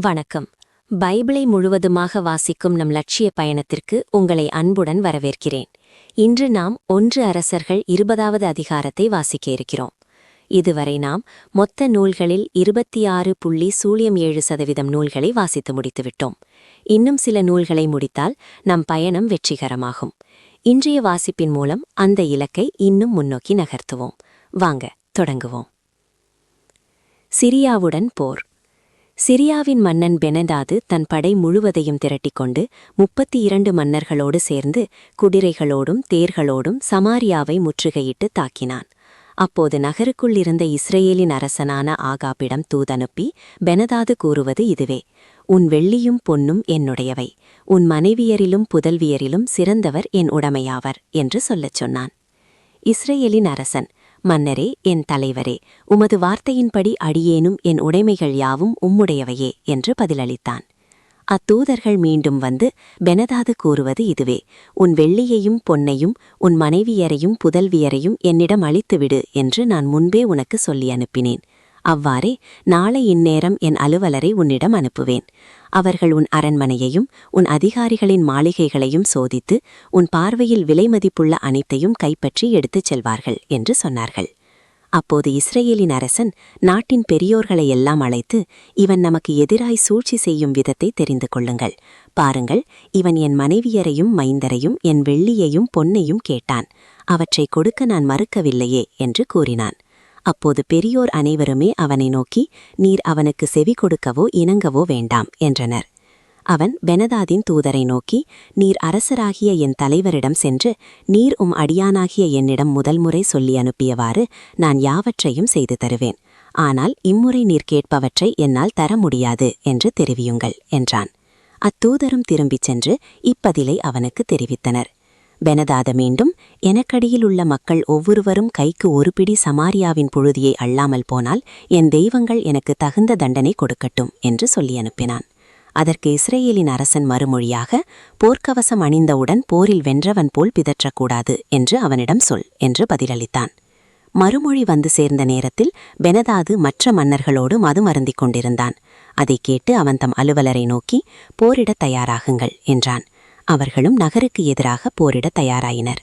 வணக்கம். பைபிளை முழுவதுமாக வாசிக்கும் நம் லட்சிய பயணத்திற்கு உங்களை அன்புடன் வரவேற்கிறேன். இன்று நாம் ஒன்று அரசர்கள் இருபதாவது அதிகாரத்தை வாசிக்க இருக்கிறோம். இதுவரை நாம் மொத்த நூல்களில் இருபத்தி ஆறு புள்ளி சூழியம் ஏழு சதவீதம் நூல்களை வாசித்து முடித்துவிட்டோம் இன்னும் சில நூல்களை முடித்தால் நம் பயணம் வெற்றிகரமாகும். இன்றைய வாசிப்பின் மூலம் அந்த இலக்கை இன்னும் முன்னோக்கி நகர்த்துவோம். வாங்க தொடங்குவோம். சிரியாவுடன் போர். சிரியாவின் மன்னன் பெனதாது தன் படை முழுவதையும் திரட்டிக்கொண்டு முப்பத்தி இரண்டு மன்னர்களோடு சேர்ந்து குதிரைகளோடும் தேர்களோடும் சமாரியாவை முற்றுகையிட்டு தாக்கினான். அப்போது நகருக்குள் இருந்த இஸ்ரேலின் அரசனான ஆகாப்பிடம் தூதனுப்பி பெனதாது கூறுவது இதுவே. உன் வெள்ளியும் பொன்னும் என்னுடையவை. உன் மனைவியரிலும் புதல்வியரிலும் சிறந்தவர் என் உடைமையாவர் என்று சொல்லச் சொன்னான். இஸ்ரேலின் அரசன் மன்னரே என் தலைவரே உமது வார்த்தையின்படி அடியேனும் என் உடைமைகள் யாவும் உம்முடையவையே என்று பதிலளித்தான். அத்தூதர்கள் மீண்டும் வந்து பெனதாது கூறுவது இதுவே உன் வெள்ளியையும் பொன்னையும் உன் மனைவியரையும் புதல்வியரையும் என்னிடம் அளித்துவிடு என்று நான் முன்பே உனக்கு சொல்லி அனுப்பினேன். அவ்வாறே நாளை இந்நேரம் என் அலுவலரை உன்னிடம் அனுப்புவேன். அவர்கள் உன் அரண்மனையையும் உன் அதிகாரிகளின் மாளிகைகளையும் சோதித்து உன் பார்வையில் விலைமதிப்புள்ள அனைத்தையும் கைப்பற்றி எடுத்துச் செல்வார்கள் என்று சொன்னார்கள். அப்போது இஸ்ரேலின் அரசன் நாட்டின் பெரியோர்களை எல்லாம் அழைத்து இவன் நமக்கு எதிராய் சூழ்ச்சி செய்யும் விதத்தை தெரிந்து கொள்ளுங்கள். பாருங்கள் இவன் என் மனைவியரையும் மைந்தரையும் என் வெள்ளியையும் பொன்னையும் கேட்டான். அவற்றை கொடுக்க நான் மறுக்கவில்லையே என்று கூறினான். அப்போது பெரியோர் அனைவருமே அவனை நோக்கி நீர் அவனுக்கு செவி கொடுக்கவோ இணங்கவோ வேண்டாம் என்றனர். அவன் பெனதாதின் தூதரை நோக்கி நீர் அரசராகிய என் தலைவரிடம் சென்று நீர் உம் அடியானாகிய என்னிடம் முதல் முறை சொல்லி அனுப்பியவாறு நான் யாவற்றையும் செய்து தருவேன். ஆனால் இம்முறை நீர் கேட்பவற்றை என்னால் தர முடியாது என்று தெரிவியுங்கள் என்றான். அத்தூதரும் திரும்பிச் சென்று இப்பதிலை அவனுக்கு தெரிவித்தனர். பெனதாத மீண்டும் எனக்கடியில் உள்ள மக்கள் ஒவ்வொருவரும் கைக்கு ஒரு பிடி சமாரியாவின் புழுதியை அள்ளாமல் போனால் என் தெய்வங்கள் எனக்கு தகுந்த தண்டனை கொடுக்கட்டும் என்று சொல்லி அனுப்பினான். அதற்கு இஸ்ரேலின் அரசன் மறுமொழியாக போர்க்கவசம் அணிந்தவுடன் போரில் வென்றவன் போல் பிதற்றக்கூடாது என்று அவனிடம் சொல் என்று பதிலளித்தான். மறுமொழி வந்து சேர்ந்த நேரத்தில் பெனதாது மற்ற மன்னர்களோடு மது மருந்திக் கொண்டிருந்தான். அதைக் கேட்டு அவன் தம் அலுவலரை நோக்கி போரிடத் தயாராகுங்கள் என்றான். அவர்களும் நகருக்கு எதிராக போரிட தயாராயினர்.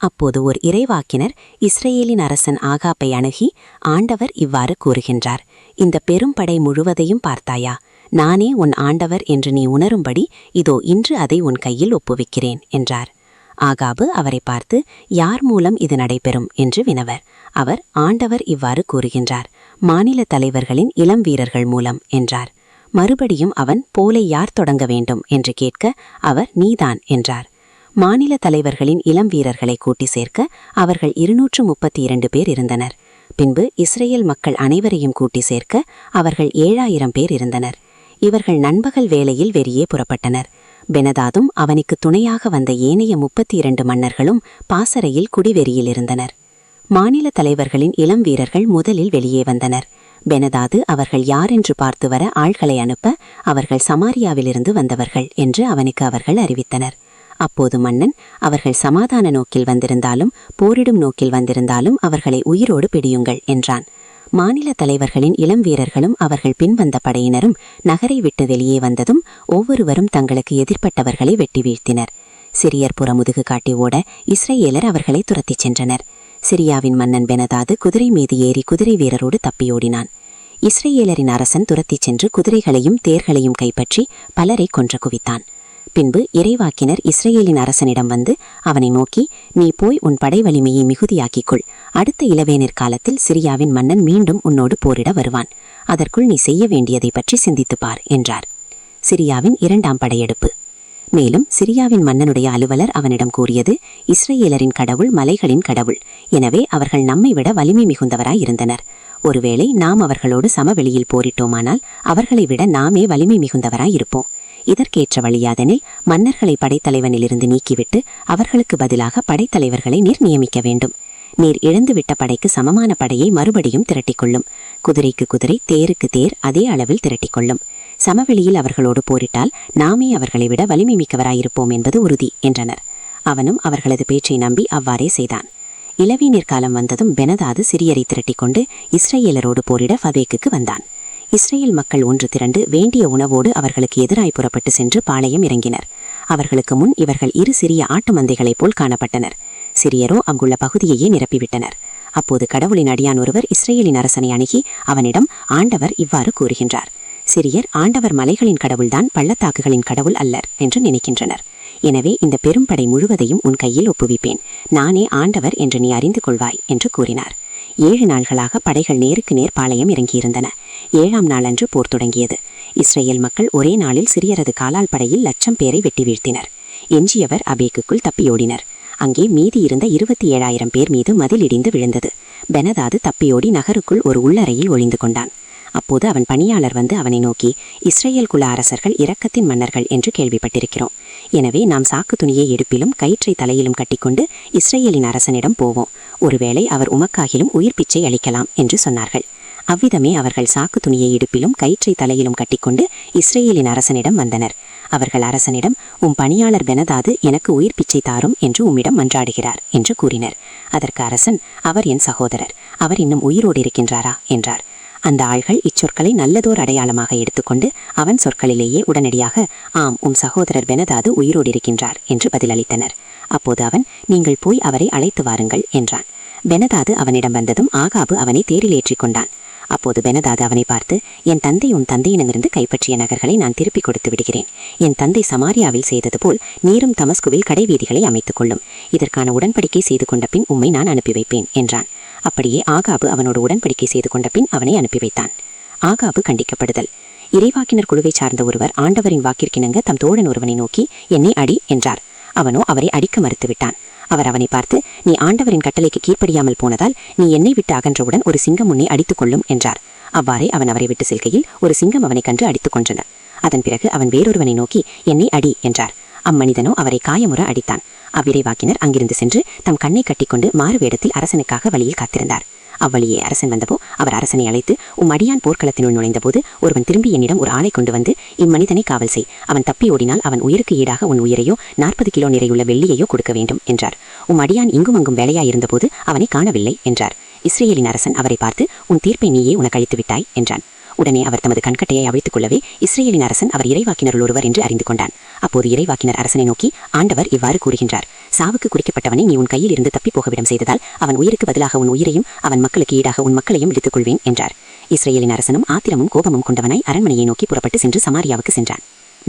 அப்போது ஒரு இறைவாக்கினர் இஸ்ரேலின் அரசன் ஆகாப்பை அணுகி ஆண்டவர் இவ்வாறு கூறுகின்றார் இந்த பெரும்படை முழுவதையும் பார்த்தாயா? நானே உன் ஆண்டவர் என்று நீ உணரும்படி இதோ இன்று அதை உன் கையில் ஒப்புவிக்கிறேன் என்றார். ஆகாபு அவரை பார்த்து யார் மூலம் இது நடைபெறும்? என்று வினவர். அவர் ஆண்டவர் இவ்வாறு கூறுகின்றார் மாநில தலைவர்களின் இளம் வீரர்கள் மூலம் என்றார். மறுபடியும் அவன் போலை யார் தொடங்க வேண்டும் என்று கேட்க அவர் நீதான் என்றார். மாநில தலைவர்களின் இளம் வீரர்களை கூட்டி சேர்க்க அவர்கள் இருநூற்று முப்பத்தி இரண்டு பேர் இருந்தனர். பின்பு இஸ்ரேல் மக்கள் அனைவரையும் கூட்டி சேர்க்க அவர்கள் ஏழாயிரம் பேர் இருந்தனர். இவர்கள் நண்பகல் வேளையில் வெளியே புறப்பட்டனர். பெனதாதும் அவனுக்கு துணையாக வந்த ஏனைய முப்பத்தி இரண்டு மன்னர்களும் பாசறையில் குடிவெறியில் இருந்தனர். மாநில தலைவர்களின் இளம் வீரர்கள் முதலில் வெளியே வந்தனர். பெனதாது அவர்கள் யார் என்று பார்த்து வர ஆள்களை அனுப்ப அவர்கள் சமாரியாவிலிருந்து வந்தவர்கள் என்று அவனுக்கு அவர்கள் அறிவித்தனர். அப்போது மன்னன் அவர்கள் சமாதான நோக்கில் வந்திருந்தாலும் போரிடும் நோக்கில் வந்திருந்தாலும் அவர்களை உயிரோடு பிடியுங்கள் என்றான். மாநில தலைவர்களின் இளம் வீரர்களும் அவர்கள் பின்வந்த படையினரும் நகரை விட்டு வெளியே வந்ததும் ஒவ்வொருவரும் தங்களுக்கு எதிர்ப்பட்டவர்களை வெட்டி வீழ்த்தினர். சிறியர் புறமுதுகு காட்டி ஓட இஸ்ரேலர் அவர்களை துரத்திச் சென்றனர். சிரியாவின் மன்னன் பெனதாது குதிரை மீது ஏறி குதிரை வீரரோடு தப்பியோடினான் இஸ்ரேலரின் அரசன் துரத்திச் சென்று குதிரைகளையும் தேர்களையும் கைப்பற்றி பலரை கொன்ற குவித்தான். பின்பு இறைவாக்கினர் இஸ்ரேலின் அரசனிடம் வந்து அவனை நோக்கி நீ போய் உன் படை வலிமையை மிகுதியாக்கிக்கொள். அடுத்த இளவேனிற் காலத்தில் சிரியாவின் மன்னன் மீண்டும் உன்னோடு போரிட வருவான். அதற்குள் நீ செய்ய வேண்டியதை பற்றி சிந்தித்துப்பார் என்றார். சிரியாவின் இரண்டாம் படையெடுப்பு. மேலும் சிரியாவின் மன்னனுடைய அலுவலர் அவனிடம் கூறியது இஸ்ரேலரின் கடவுள் மலைகளின் கடவுள். எனவே அவர்கள் நம்மை விட வலிமை மிகுந்தவராய் இருந்தனர். ஒருவேளை நாம் அவர்களோடு சமவெளியில் போரிட்டோமானால் அவர்களை விட நாமே வலிமை மிகுந்தவராய் இருப்போம். இதற்கேற்ற வழியாதெனில் மன்னர்களை படைத்தலைவனிலிருந்து நீக்கிவிட்டு அவர்களுக்கு பதிலாக படைத்தலைவர்களை நீர் நியமிக்க வேண்டும். நீர் இழந்துவிட்ட படைக்கு சமமான படையை மறுபடியும் திரட்டிக்கொள்ளும். குதிரைக்கு குதிரை தேருக்கு தேர் அதே அளவில் திரட்டிக்கொள்ளும். சமவெளியில் அவர்களோடு போரிட்டால் நாமே அவர்களை விட வலிமை மிக்கவராயிருப்போம் என்பது உறுதி என்றனர். அவனும் அவர்களது பேச்சை நம்பி அவ்வாறே செய்தான். இளவீநீர் காலம் வந்ததும் பெனதாது சிறியரை திரட்டிக்கொண்டு இஸ்ரேலரோடு போரிட ஃபதேக்குக்கு வந்தான். இஸ்ரேல் மக்கள் ஒன்று திரண்டு வேண்டிய உணவோடு அவர்களுக்கு எதிராய் புறப்பட்டு சென்று பாளையம் இறங்கினர். அவர்களுக்கு முன் இவர்கள் இரு சிறிய ஆட்டு மந்தைகளைப் போல் காணப்பட்டனர். சிறியரோ அங்குள்ள பகுதியையே நிரப்பிவிட்டனர். அப்போது கடவுளின் அடியான் ஒருவர் இஸ்ரேலின் அரசனை அணுகி அவனிடம் ஆண்டவர் இவ்வாறு கூறுகின்றார். சிறியர் ஆண்டவர் மலைகளின் கடவுள்தான் பள்ளத்தாக்குகளின் கடவுள் அல்லர் என்று நினைக்கின்றனர். எனவே இந்த பெரும்படை முழுவதையும் உன் கையில் ஒப்புவிப்பேன். நானே ஆண்டவர் என்று நீ அறிந்து கொள்வாய் என்று கூறினார். ஏழு நாள்களாக படைகள் நேருக்கு நேர் பாளையம் இறங்கியிருந்தன. ஏழாம் நாளன்று போர் தொடங்கியது. இஸ்ரேல் மக்கள் ஒரே நாளில் சிறியரது காலால் படையில் லட்சம் பேரை வெட்டி வீழ்த்தினர். எஞ்சியவர் அபேக்குக்குள் தப்பியோடினர். அங்கே மீதி இருந்த இருபத்தி ஏழாயிரம் பேர் மீது மதில் இடிந்து விழுந்தது. பெனதாது தப்பியோடி நகருக்குள் ஒரு உள்ளறையில் ஒளிந்து கொண்டான். அப்போது அவன் பணியாளர் வந்து அவனை நோக்கி இஸ்ரேல் குல அரசர்கள் இரக்கத்தின் மன்னர்கள் என்று கேள்விப்பட்டிருக்கிறோம். எனவே நாம் சாக்கு துணியை எடுப்பிலும் கயிற்றை தலையிலும் கட்டிக்கொண்டு இஸ்ரேலின் அரசனிடம் போவோம். ஒருவேளை அவர் உமக்காகிலும் உயிர் பிச்சை அளிக்கலாம் என்று சொன்னார்கள். அவ்விதமே அவர்கள் சாக்கு துணியை இடுப்பிலும் கயிற்றை தலையிலும் கட்டிக்கொண்டு இஸ்ரேலின் அரசனிடம் வந்தனர். அவர்கள் அரசனிடம் உம் பணியாளர் பெனதாது எனக்கு உயிர் பிச்சை தாரும் என்று உம்மிடம் மன்றாடுகிறார் என்று கூறினர். அதற்கு அரசன் அவர் என் சகோதரர். அவர் இன்னும் உயிரோடு இருக்கின்றாரா? என்றார். அந்த ஆள்கள் இச்சொற்களை நல்லதோர் அடையாளமாக எடுத்துக்கொண்டு அவன் சொற்களிலேயே உடனடியாக ஆம் உம் சகோதரர் பெனதாது உயிரோடு இருக்கின்றார் என்று பதிலளித்தனர். அப்போது அவன் நீங்கள் போய் அவரை அழைத்து வாருங்கள் என்றான். பெனதாது அவனிடம் வந்ததும் ஆகாபு அவனை தேரில் ஏற்றிக் கொண்டான். அப்போது பெனதாது அவனை பார்த்து என் தந்தை உன் தந்தையிடமிருந்து கைப்பற்றிய நகர்களை நான் திருப்பிக் கொடுத்து விடுகிறேன். என் தந்தை சமாரியாவில் செய்தது போல் நீரும் தமஸ்குவில் கடைவீதிகளை அமைத்துக் கொள்ளும். இதற்கான உடன்படிக்கை செய்து கொண்ட பின் உம்மை நான் அனுப்பி வைப்பேன் என்றான். அப்படியே ஆகாபு அவனோடு உடன்படிக்கை செய்து கொண்ட பின் அவனை அனுப்பி வைத்தான். ஆகாபு கண்டிக்கப்படுதல். இறைவாக்கினர் குழுவை சார்ந்த ஒருவர் ஆண்டவரின் வாக்கிற்கிணங்க தம் தோழன் ஒருவனை நோக்கி என்னை அடி என்றார். அவனோ அவரை அடிக்க மறுத்துவிட்டான். அவர் அவனை பார்த்து நீ ஆண்டவரின் கட்டளைக்கு கீழ்ப்படியாமல் போனதால் நீ என்னை விட்டு அகன்றவுடன் ஒரு சிங்கம் உன்னை அடித்துக் கொள்ளும் என்றார். அவ்வாறே அவன் அவரை விட்டு செல்கையில் ஒரு சிங்கம் அவனை கண்டு அடித்துக் கொன்றன அதன் பிறகு அவன் வேறொருவனை நோக்கி என்னை அடி என்றார். அம்மனிதனோ அவரை காயமுற அடித்தான். அவ்விரைவாக்கினர் அங்கிருந்து சென்று தம் கண்ணை கட்டிக்கொண்டு மாறு வேடத்தில் அரசனுக்காக வழியில் காத்திருந்தார். அவ்வழியே அரசன் வந்தபோ அவர் அரசனை அழைத்து உம் அடியான் போர்க்களத்தினுள் நுழைந்தபோது ஒருவன் திரும்பி என்னிடம் ஒரு ஆளை கொண்டு வந்து இம்மனிதனை காவல் செய். அவன் தப்பி ஓடினால் அவன் உயிருக்கு ஈடாக உன் உயிரையோ நாற்பது கிலோ நிறையுள்ள வெள்ளியையோ கொடுக்க வேண்டும் என்றார். உம் அடியான் இங்கும் அங்கும் வேலையாயிருந்தபோது அவனை காணவில்லை என்றார். இஸ்ரேலின் அரசன் அவரை பார்த்து உன் தீர்ப்பை நீயே உனக்கு அழித்து விட்டாய் என்றான். உடனே அவர் தமது கண்கட்டையை அவிழ்த்துக் கொள்ளவே இஸ்ரேலின் அரசன் அவர் இறைவாக்கினருள் ஒருவர் என்று அறிந்து கொண்டான். அப்போது இறைவாக்கினர் அரசனை நோக்கி ஆண்டவர் இவ்வாறு கூறுகின்றார். சாவுக்கு குறிக்கப்பட்டவனை நீ உன் கையில் இருந்து தப்பி போகவிடம் செய்ததால் அவன் உயிருக்கு பதிலாக உன் உயிரையும் அவன் மக்களுக்கு ஈடாக உன் மக்களையும் விடுத்துக் கொள்வேன் என்றார். இஸ்ரேலின் அரசனும் ஆத்திரமும் கோபமும் கொண்டவனாய் அரண்மனையை நோக்கி புறப்பட்டு சென்று சமாரியாவுக்கு சென்றான்.